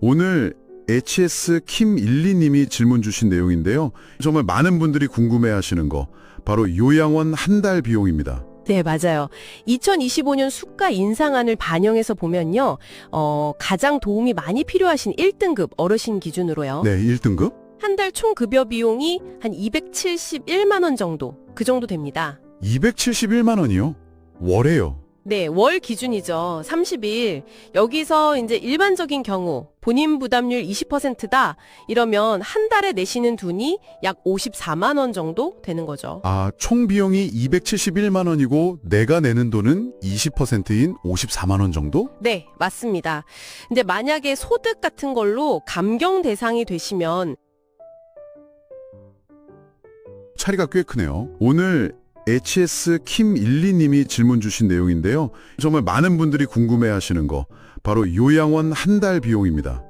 오늘 HS 킴12님이 질문 주신 내용인데요. 정말 많은 분들이 궁금해하시는 거 바로 요양원 한 달 비용입니다. 네, 맞아요. 2025년 수가 인상안을 반영해서 보면요. 어, 가장 도움이 많이 필요하신 1등급 어르신 기준으로요. 네, 1등급? 한 달 총 급여 비용이 한 271만 원 정도. 그 정도 됩니다. 271만 원이요? 월에요. 네, 월 기준이죠. 30일. 여기서 이제 일반적인 경우 본인 부담률 20%다. 이러면 한 달에 내시는 돈이 약 54만 원 정도 되는 거죠. 아, 총 비용이 271만 원이고 내가 내는 돈은 20%인 54만 원 정도? 네, 맞습니다. 근데 만약에 소득 같은 걸로 감경 대상이 되시면 차이가 꽤 크네요. 오늘 HS 킴12님이 질문 주신 내용인데요. 정말 많은 분들이 궁금해하시는 거 바로 요양원 한 달 비용입니다.